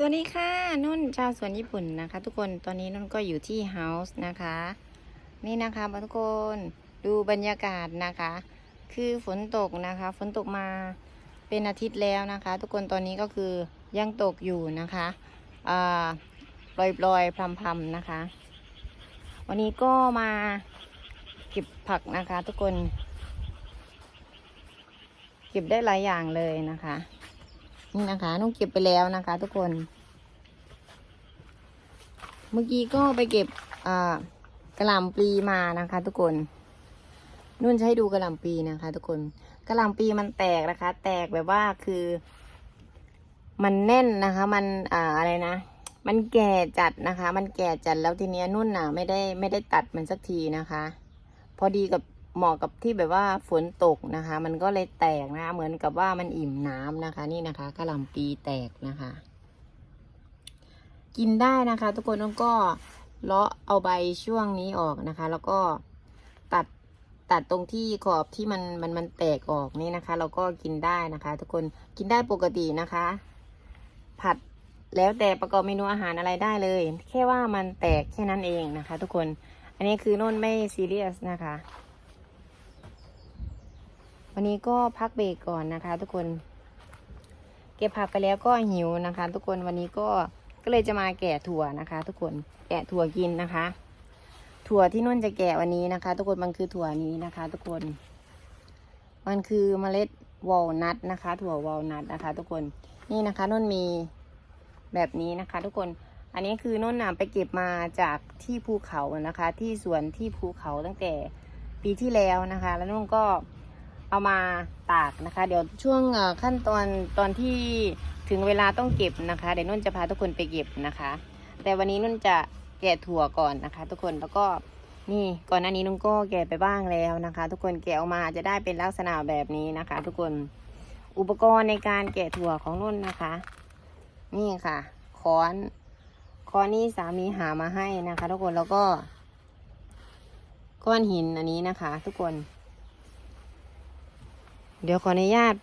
สวัสดีค่ะนุ่นชาวสวนญี่ปุ่นนะคะ ทุกคนตอนนี้นุ่นก็อยู่ที่เฮาส์นะคะ นี่นะคะทุกคนดูบรรยากาศนะคะ คือฝนตกนะคะ ฝนตกมาเป็นอาทิตย์แล้วนะคะ ทุกคนตอนนี้ก็คือยังตกอยู่นะคะอ่าปล่อยๆพรำๆนะคะ วันนี้ก็มาเก็บผักนะคะ ทุกคน เก็บได้หลายอย่างเลยนะคะ นี่นะคะนุ่งเก็บไปแล้วนะคะ ทุกคน เมื่อกี้ก็ไปเก็บกระหล่ำปลีมานะคะ ทุกคน นุ่นจะให้ดูกระหล่ำปลีนะคะ ทุกคนกระหล่ำปลีมันแตกนะคะ แตกแบบว่าคือ มันแน่นนะคะ มันอ่าอะไรนะมันแก่จัดนะคะ มันแก่จัดแล้วทีเนี้ยนุ่นน่ะ ไม่ได้ไม่ได้ตัดมันสักทีนะคะ พอดีกับ เหมาะกับที่แบบว่าฝนตกนะคะ มันก็เลยแตกนะคะ เหมือนกับว่ามันอิ่มน้ำนะคะ นี่นะคะกระหล่ำปีแตกนะคะ กินได้นะคะ ทุกคนแล้วก็เลาะเอาใบช่วงนี้ออกนะคะ แล้วก็ตัดตัดตรงที่ขอบที่มันมันมันแตกออกนี่นะคะ เราก็กินได้นะคะ ทุกคนกินได้ปกตินะคะ ผัดแล้วแต่ประกอบเมนูอาหารอะไรได้เลย แค่ว่ามันแตกแค่นั้นเองนะคะ ทุกคนอันนี้คือนุ่นไม่ซีเรียสนะคะ วันนี้ก็พักเบรกก่อนนะคะ ทุกคน เก็บผักไปแล้วก็หิวนะคะ ทุกคนวันนี้ก็ก็เลยจะมาแกะถั่วนะคะ ทุกคนแกะถั่วกินนะคะ ถั่วที่นุ่นจะแกะวันนี้นะคะ ทุกคนมันคือถั่วนี้นะคะ ทุกคน มันคือเมล็ดวอลนัทนะคะ ถั่ววอลนัทนะคะ ทุกคนนี่นะคะนุ่นมีแบบนี้นะคะ ทุกคนอันนี้คือนุ่นน่ะไปเก็บมาจากที่ภูเขานะคะ ที่สวนที่ภูเขาตั้งแต่ปีที่แล้วนะคะ แล้วนุ่นก็ เอามาตากนะคะ เดี๋ยวช่วงขั้นตอนตอนที่ถึงเวลาต้องเก็บนะคะ เดี๋ยวนุ่นจะพาทุกคนไปเก็บนะคะ แต่วันนี้นุ่นจะแกะถั่วก่อนนะคะ ทุกคนแล้วก็นี่ก่อนหน้านี้นุ่นก็แกะไปบ้างแล้วนะคะ ทุกคนแกะออกมาจะได้เป็นลักษณะแบบนี้นะคะ ทุกคนอุปกรณ์ในการแกะถั่วของนุ่นนะคะ นี่ค่ะค้อนค้อนนี้สามีหามาให้นะคะ ทุกคนแล้วก็ ก้อนหินอันนี้นะคะ ทุกคน เดี๋ยวขออนุญาต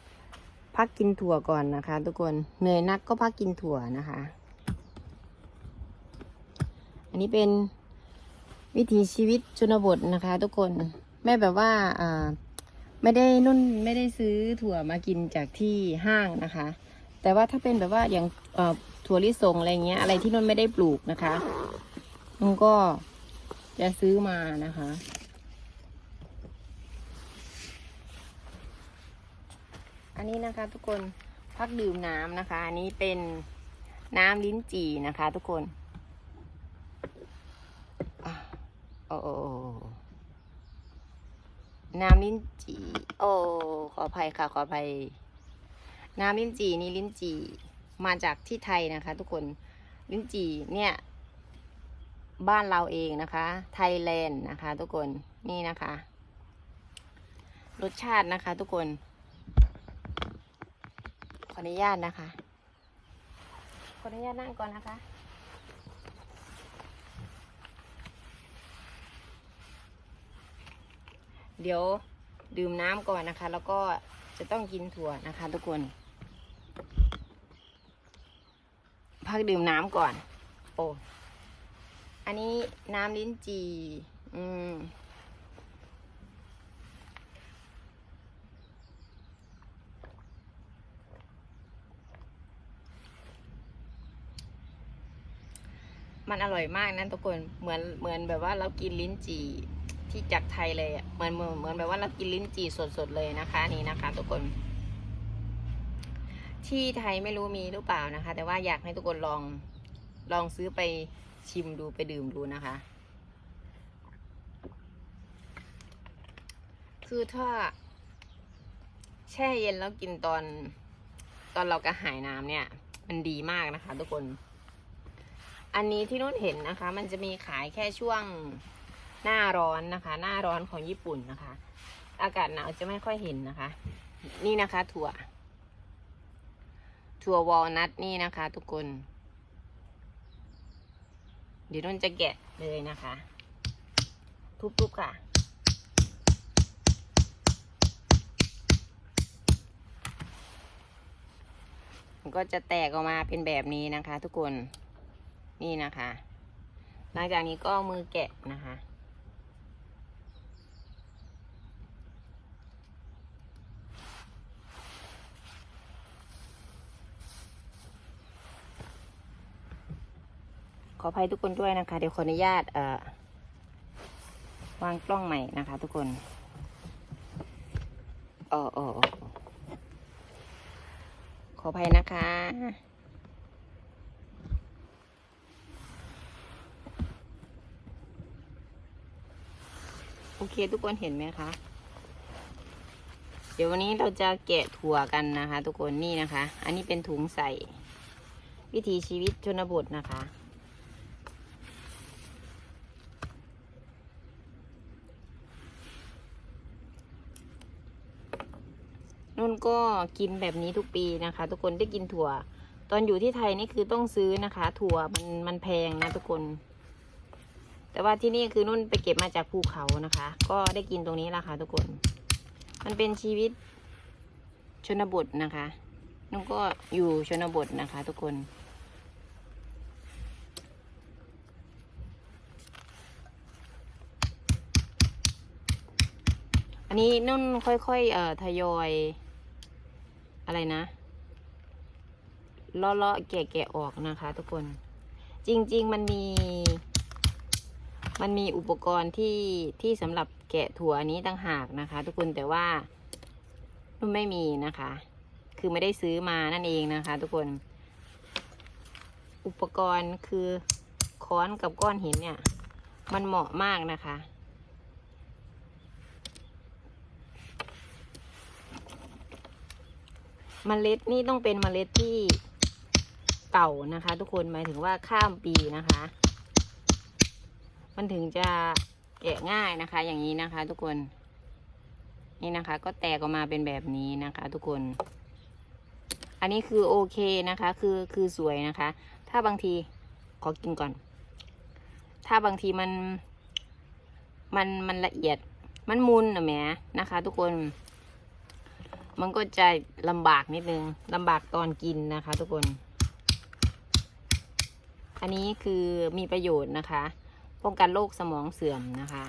พักกินถั่วก่อนนะคะ ทุกคนเหนื่อยนักก็พักกินถั่วนะคะ อันนี้เป็นวิถีชีวิตชนบทนะคะ ทุกคนแม่แบบว่าไม่ได้นุ่นไม่ได้ซื้อถั่วมากินจากที่ห้างนะคะ แต่ว่าถ้าเป็นแบบว่าอย่างถั่วลิสงอะไรเงี้ย อะไรที่นุ่นไม่ได้ปลูกนะคะนุ่นก็จะซื้อมานะคะ อันนี้นะคะทุกคนพักดื่มน้ำนะคะ อันนี้เป็นน้ำลิ้นจี่นะคะ ทุกคนโอ้โอ้โอ้น้ำลิ้นจี่โอ้ขออภัยค่ะขออภัย น้ำลิ้นจี่นี่ลิ้นจี่มาจากที่ไทยนะคะ ทุกคนลิ้นจี่เนี่ย บ้านเราเองนะคะ ไทยแลนด์นะคะ ทุกคนนี่นะคะ รสชาตินะคะ ทุกคน ขออนุญาตนะคะ ขออนุญาตนั่งก่อนนะคะ เดี๋ยวดื่มน้ำก่อนนะคะ แล้วก็จะต้องกินถั่วนะคะ ทุกคน พักดื่มน้ำก่อน โอ้ อันนี้น้ำลิ้นจี่อืม มันอร่อยมากนะทุกคนเหมือนเหมือนแบบว่าเรากินลิ้นจี่ที่จากไทยเลยอะเหมือนเหมือนเหมือนแบบว่าเรากินลิ้นจี่สดๆเลยนะคะ นี่นะคะทุกคนที่ไทยไม่รู้มีหรือเปล่านะคะ แต่ว่าอยากให้ทุกคนลองลองซื้อไปชิมดูไปดื่มดูนะคะ คือถ้า แช่เย็นแล้วกินตอน ตอนเรากระหายน้ำเนี่ย มันดีมากนะคะ ทุกคน อันนี้ที่นุ่นเห็นนะคะ มันจะมีขายแค่ช่วงหน้าร้อนนะคะ หน้าร้อนของญี่ปุ่นนะคะ อากาศหนาวจะไม่ค่อยเห็นนะคะ นี่นะคะ ถั่ว ถั่ววอลนัทนี่นะคะ ทุกคน เดี๋ยวนุ่นจะแกะเลยนะคะ ทุบๆค่ะก็จะแตกออกมาเป็นแบบนี้นะคะทุกคน นี่นะคะ หลังจากนี้ก็มือแกะนะคะ ขออภัยทุกคนด้วยนะคะ เดี๋ยวขออนุญาตเอ่อวางกล้องใหม่นะคะ ทุกคนเออเออเออขออภัยนะคะ เคทุกคนเห็นไหมคะ เดี๋ยววันนี้เราจะแกะถั่วกันนะคะ ทุกคนนี่นะคะ อันนี้เป็นถุงใส่ วิถีชีวิตชนบทนะคะ นุ่นก็กินแบบนี้ทุกปีนะคะ ทุกคนได้กินถั่ว ตอนอยู่ที่ไทยนี่คือต้องซื้อนะคะ ถั่วมันมันแพงนะทุกคน แต่ว่าที่นี่คือนุ่นไปเก็บมาจากภูเขานะคะ ก็ได้กินตรงนี้ละค่ะทุกคน มันเป็นชีวิตชนบทนะคะ นุ่นก็อยู่ชนบทนะคะ ทุกคนอันนี้นุ่นค่อยๆ เอ่อทยอย อะไรนะเลาะๆแกะๆออกนะคะ ทุกคน จริง ๆ มันมี มันมีอุปกรณ์ที่ที่สำหรับแกะถั่วอันนี้ต่างหากนะคะ ทุกคนแต่ว่านุ่นไม่มีนะคะ คือไม่ได้ซื้อมานั่นเองนะคะ ทุกคน อุปกรณ์คือค้อนกับก้อนหินเนี่ย มันเหมาะมากนะคะเมล็ดนี่ต้องเป็นเมล็ดที่เก่านะคะ ทุกคนหมายถึงว่าข้ามปีนะคะ มันถึงจะแกะง่ายนะคะ อย่างนี้นะคะ ทุกคน นี่นะคะ ก็แตกออกมาเป็นแบบนี้นะคะ ทุกคน อันนี้คือโอเคนะคะ คือคือสวยนะคะ ถ้าบางทีขอกินก่อน ถ้าบางทีมัน มันมันละเอียด มันมุนนะแหมนะคะ ทุกคน มันก็จะลำบากนิดนึงลำบากตอนกินนะคะ ทุกคน อันนี้คือมีประโยชน์นะคะ ป้องกันโรคสมองเสื่อมนะคะ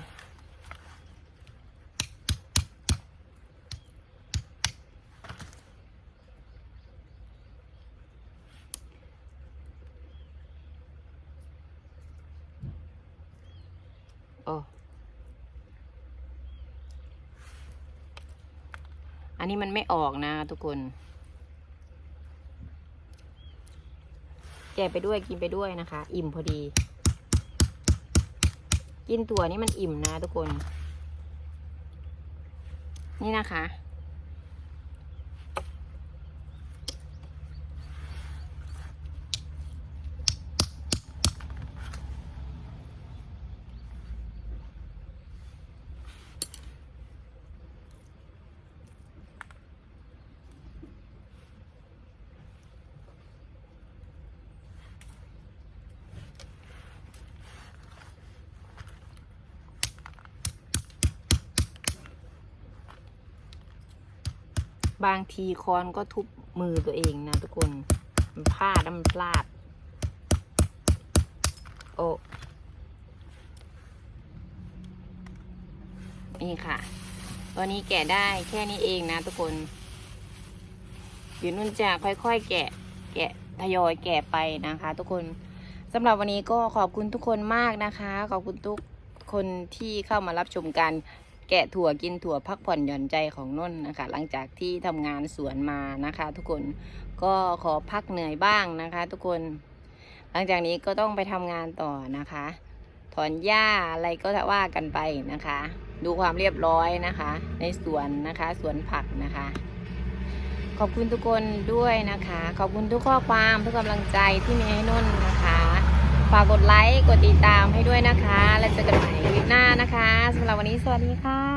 โอ้อันนี้มันไม่ออกนะทุกคน แกะไปด้วยกินไปด้วยนะคะ อิ่มพอดี กินถั่วนี่มันอิ่มนะทุกคน นี่นะคะ บางทีคอนก็ทุบมือตัวเองนะทุกคน มันพลาดแล้วมันพลาด โอ้นี่ค่ะตัวนี้แกะได้แค่นี้เองนะทุกคนเดี๋ยวนุ่นจะค่อยๆ แกะ แกะทยอยแกะไปนะคะ ทุกคนสำหรับวันนี้ก็ขอบคุณทุกคนมากนะคะ ขอบคุณทุกคนที่เข้ามารับชมกัน แกะถั่วกินถั่วพักผ่อนหย่อนใจของนุ่นนะคะ หลังจากที่ทำงานสวนมานะคะ ทุกคนก็ขอพักเหนื่อยบ้างนะคะ ทุกคน หลังจากนี้ก็ต้องไปทำงานต่อนะคะ ถอนหญ้าอะไรก็ว่ากันไปนะคะ ดูความเรียบร้อยนะคะ ในสวนนะคะสวนผักนะคะ ขอบคุณทุกคนด้วยนะคะ ขอบคุณทุกข้อความทุกกำลังใจที่มีให้นุ่นนะคะ ฝากกดไลค์ กดติดตามให้ด้วยนะคะ และเจอกันใหม่คลิปหน้านะคะสำหรับวันนี้สวัสดีค่ะ